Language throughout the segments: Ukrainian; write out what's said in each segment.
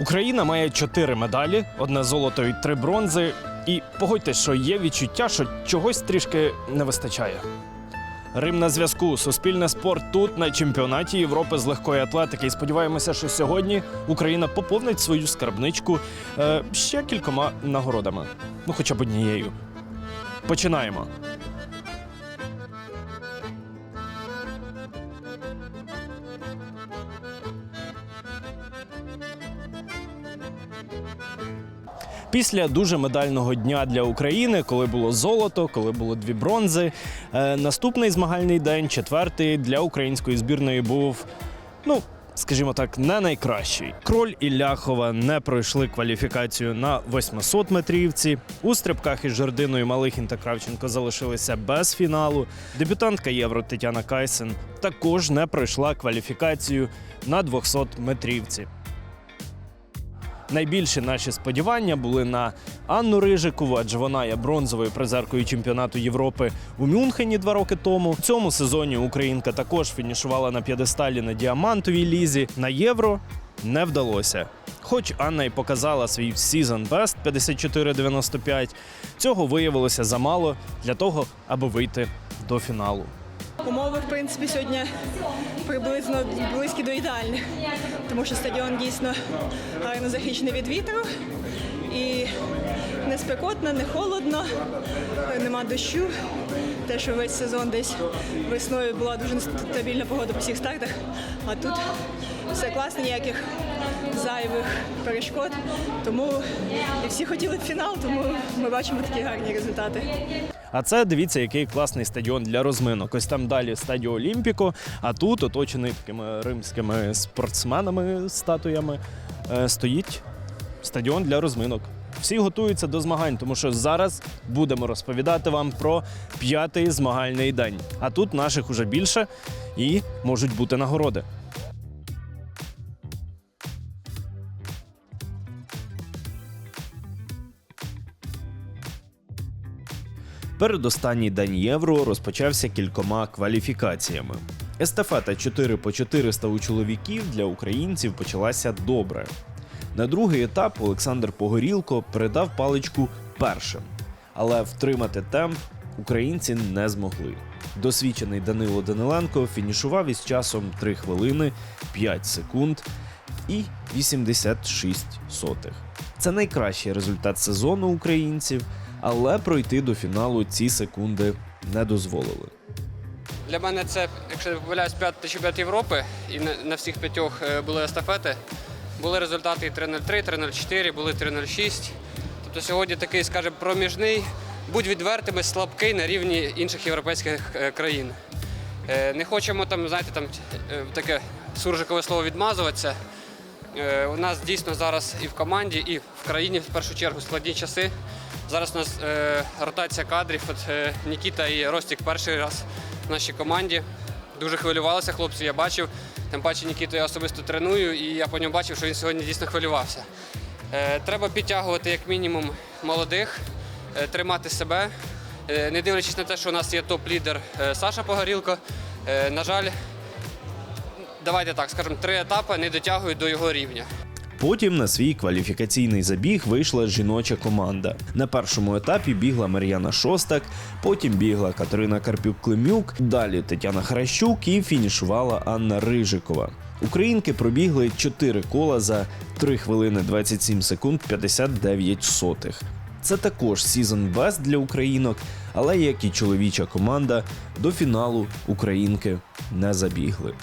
Україна має чотири медалі: одне золото і три бронзи. І погодьте, що є відчуття, що чогось трішки не вистачає. Рим на зв'язку. Суспільне спорт тут на чемпіонаті Європи з легкої атлетики. І сподіваємося, що сьогодні Україна поповнить свою скарбничку е, ще кількома нагородами. Ну, хоча б однією. Починаємо. Після дуже медального дня для України, коли було золото, коли було дві бронзи. е, наступний змагальний день, четвертий, для української збірної був, ну. Скажімо так, не найкращий. Кроль і Ляхова не пройшли кваліфікацію на 800 метрівці. У стрибках із Жердиною Малихін та Кравченко залишилися без фіналу. Дебютантка Євро Тетяна Кайсен також не пройшла кваліфікацію на 200 метрівці. Найбільші наші сподівання були на Анну Рижикову, адже вона є бронзовою призеркою чемпіонату Європи у Мюнхені два роки тому. В цьому сезоні Українка також фінішувала на п'єдесталі на діамантовій лізі. На євро не вдалося. Хоч Анна й показала свій season best 54-95, цього виявилося замало для того, аби вийти до фіналу. Умови, в принципі, сьогодні приблизно близькі до ідеальних, тому що стадіон дійсно гарно захищений від вітру і не спекотно, не холодно, нема дощу. Те, що весь сезон десь весною була дуже стабільна погода по всіх стартах, а тут все класно, ніяких зайвих перешкод. Тому і всі хотіли фінал, тому ми бачимо такі гарні результати. А це дивіться, який класний стадіон для розминок. Ось там далі стадіо Олімпіко, а тут, оточений такими римськими спортсменами, статуями, е, стоїть стадіон для розминок. Всі готуються до змагань, тому що зараз будемо розповідати вам про п'ятий змагальний день. А тут наших уже більше і можуть бути нагороди. Передостанній день євро розпочався кількома кваліфікаціями. Естафета 4 по 400 у чоловіків для українців почалася добре. На другий етап Олександр Погорілко передав паличку першим, але втримати темп українці не змогли. Досвідчений Данило Даниленко фінішував із часом 3 хвилини 5 секунд і 86 сотих. Це найкращий результат сезону українців, але пройти до фіналу ці секунди не дозволили. Для мене це, якщо не помиляюсь, п'ятий чемпіонат Європи, і на, всіх п'ятьох е, були естафети. Були результати і 3.03, 3.04, були 3.06. Тобто сьогодні такий, скажімо, проміжний, будь відвертими, слабкий на рівні інших європейських е, країн. Е, Не хочемо там, знаєте, там таке суржикове слово відмазуватися. У нас дійсно зараз і в команді, і в країні в першу чергу складні часи. Зараз у нас е, ротація кадрів. От е, Нікіта і Ростік перший раз в нашій команді. Дуже хвилювалися хлопці, я бачив. Тим паче Нікіту я особисто треную, і я по ньому бачив, що він сьогодні дійсно хвилювався. Е, треба підтягувати як мінімум молодих, е, тримати себе. Е, не дивлячись на те, що у нас є топ-лідер е, Саша Погорілко. Е, на жаль, давайте так скажемо, три етапи не дотягують до його рівня. Потім на свій кваліфікаційний забіг вийшла жіноча команда. На першому етапі бігла Мар'яна Шостак, потім бігла Катерина Карпюк-Климюк, далі Тетяна Хращук і фінішувала Анна Рижикова. Українки пробігли 4 кола за 3 хвилини 27 секунд 59 сотих. Це також сізон бест для українок, але як і чоловіча команда, до фіналу українки не забігли.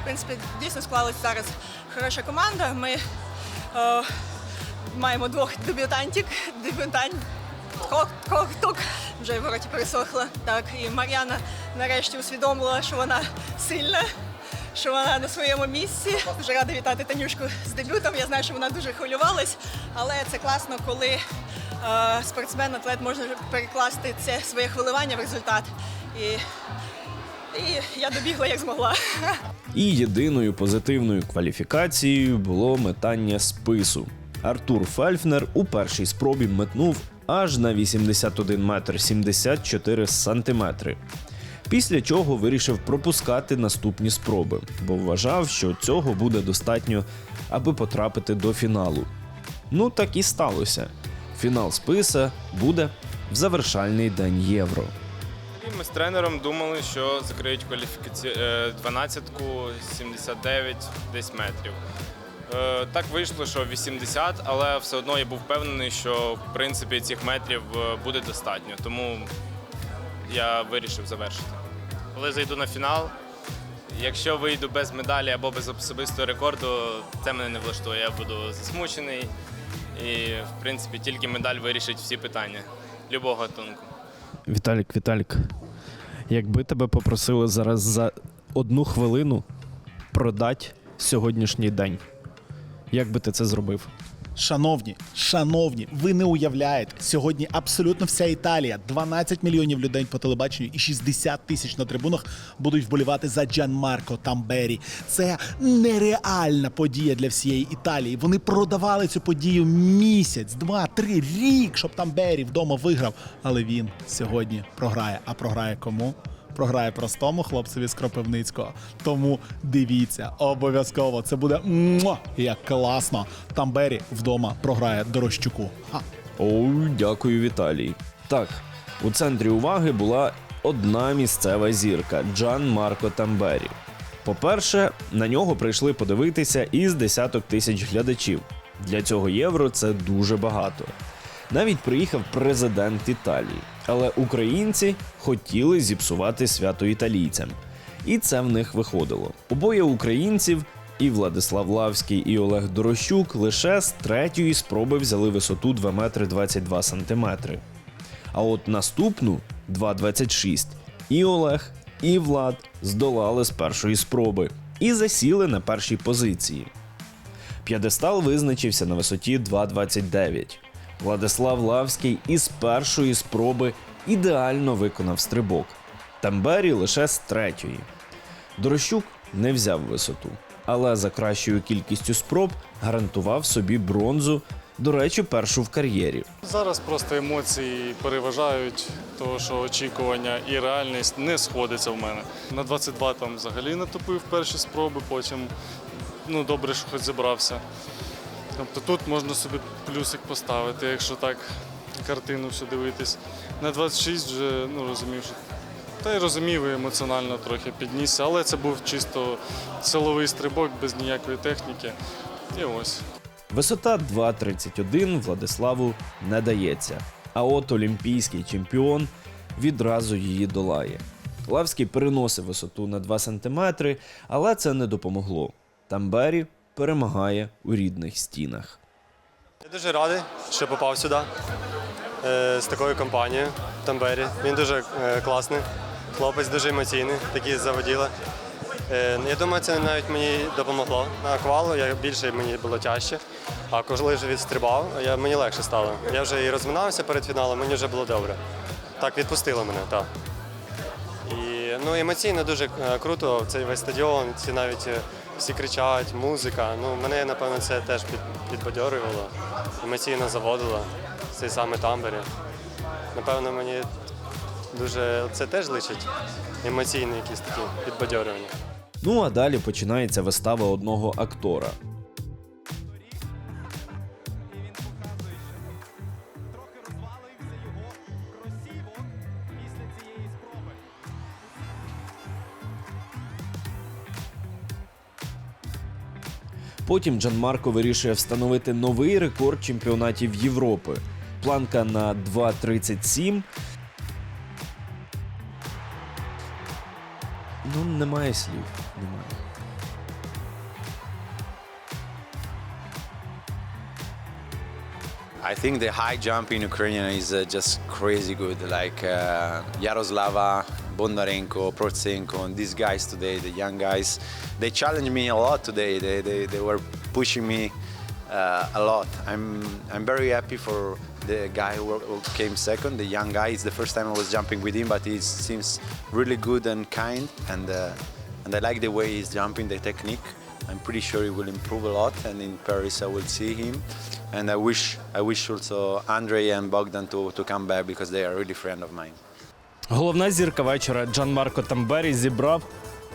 В принципі, дійсно склалась зараз хороша команда. Ми е, маємо двох дебютантів, дебютант. Хок, хок, хок, вже в роті пересохла. Так, і Мар'яна нарешті усвідомила, що вона сильна, що вона на своєму місці. Дуже рада вітати Танюшку з дебютом. Я знаю, що вона дуже хвилювалась, але це класно, коли е, спортсмен, атлет може перекласти це своє хвилювання в результат. І, і я добігла як змогла. І єдиною позитивною кваліфікацією було метання спису. Артур Фельфнер у першій спробі метнув аж на 81 метр 74 сантиметри. Після чого вирішив пропускати наступні спроби, бо вважав, що цього буде достатньо, аби потрапити до фіналу. Ну так і сталося. Фінал списа буде в завершальний день євро. Ми з тренером думали, що закриють кваліфікацію 12-ку 79 десь метрів. Е, Так вийшло, що 80, але все одно я був впевнений, що в принципі цих метрів е, буде достатньо. Тому я вирішив завершити. Коли зайду на фінал, якщо вийду без медалі або без особистого рекорду, це мене не влаштує. Я буду засмучений. І, в принципі, тільки медаль вирішить всі питання любого гатунку. Віталік, Віталік, якби тебе попросили зараз за одну хвилину продати сьогоднішній день, як би ти це зробив? Шановні, шановні, ви не уявляєте, сьогодні абсолютно вся Італія, 12 мільйонів людей по телебаченню і 60 тисяч на трибунах будуть вболівати за Джанмарко Тамбері. Це нереальна подія для всієї Італії. Вони продавали цю подію місяць, два, три, рік, щоб Тамбері вдома виграв. Але він сьогодні програє. А програє кому? Програє простому хлопцеві з Кропивницького. Тому дивіться, обов'язково це буде муа, як класно. Тамбері вдома програє Дорощуку. Ха. Оу, дякую, Віталій. Так, у центрі уваги була одна місцева зірка Джан Марко Тамбері. По-перше, на нього прийшли подивитися із десяток тисяч глядачів. Для цього євро це дуже багато. Навіть приїхав президент Італії. Але українці хотіли зіпсувати свято італійцям. І це в них виходило. Обоє українців, і Владислав Лавський, і Олег Дорощук лише з третьої спроби взяли висоту 2 метри 22 сантиметри. А от наступну 2,26 і Олег, і Влад здолали з першої спроби і засіли на першій позиції. П'єдестал визначився на висоті 2,29. Владислав Лавський із першої спроби ідеально виконав стрибок. Тамбері лише з третьої. Дорощук не взяв висоту, але за кращою кількістю спроб гарантував собі бронзу, до речі, першу в кар'єрі. Зараз просто емоції переважають, того що очікування і реальність не сходиться в мене. На 22 там взагалі натопив перші спроби, потім ну добре, що хоч зібрався. Тобто тут можна собі плюсик поставити, якщо так картину всю дивитись. На 26 вже ну, розумів, що та й розумів і емоціонально трохи піднісся, але це був чисто силовий стрибок без ніякої техніки. І ось. Висота 2,31 Владиславу не дається. А от олімпійський чемпіон відразу її долає. Лавський переносив висоту на 2 см, але це не допомогло. Тамбері перемагає у рідних стінах. Я дуже радий, що попав сюди е, з такою компанією Тамбері. Він дуже е, класний, хлопець дуже емоційний, такий заводіла. Е, я думаю, це навіть мені допомогло на аквалу. Я більше мені було тяжче. А коли вже відстрибав, я, мені легше стало. Я вже і розминався перед фіналом, мені вже було добре. Так відпустило мене, так. І ну, емоційно дуже круто. Цей весь стадіон, ці навіть всі кричать, музика. Ну, мене, напевно, це теж підбадьорювало, емоційно заводило цей саме тамбері. Напевно, мені дуже це теж личить емоційні якісь такі підбадьорювання. Ну а далі починається вистава одного актора. Потім Джанмарко вирішує встановити новий рекорд чемпіонатів Європи. Планка на 2.37. Ну, немає слів. Немає. I think the high jump in Ukraine is uh, just crazy good. Like uh, Yaroslava, Bondarenko, Protsenko, these guys today, the young guys, they challenged me a lot today. They, they, they were pushing me uh, a lot. I'm, I'm very happy for the guy who, who came second, the young guy. It's the first time I was jumping with him, but he seems really good and kind, and, uh, and I like the way he's jumping, the technique. I'm pretty sure he will improve a lot, and in Paris I will see him. And I wish I wish also Andre and Bogdan to, to come back because they are really friend of mine. Головна зірка вечора Джан Марко Тамбері зібрав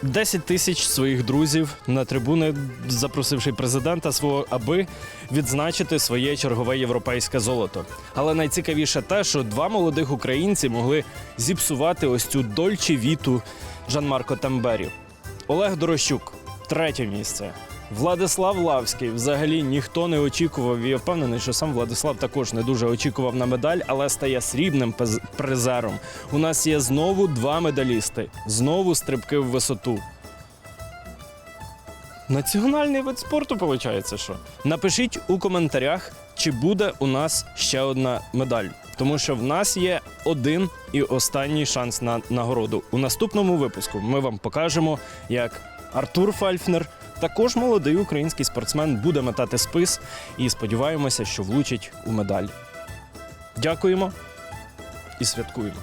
10 тисяч своїх друзів на трибуни, запросивши президента свого, аби відзначити своє чергове європейське золото. Але найцікавіше те, що два молодих українці могли зіпсувати ось цю дольче віту Джан Марко Тамбері. Олег Дорощук, третє місце. Владислав Лавський взагалі ніхто не очікував. Я впевнений, що сам Владислав також не дуже очікував на медаль, але стає срібним призером. У нас є знову два медалісти, знову стрибки в висоту. Національний вид спорту, виходить, що? Напишіть у коментарях, чи буде у нас ще одна медаль. Тому що в нас є один і останній шанс на нагороду. У наступному випуску ми вам покажемо, як Артур Фальфнер, також молодий український спортсмен, буде метати спис і сподіваємося, що влучить у медаль. Дякуємо і святкуємо.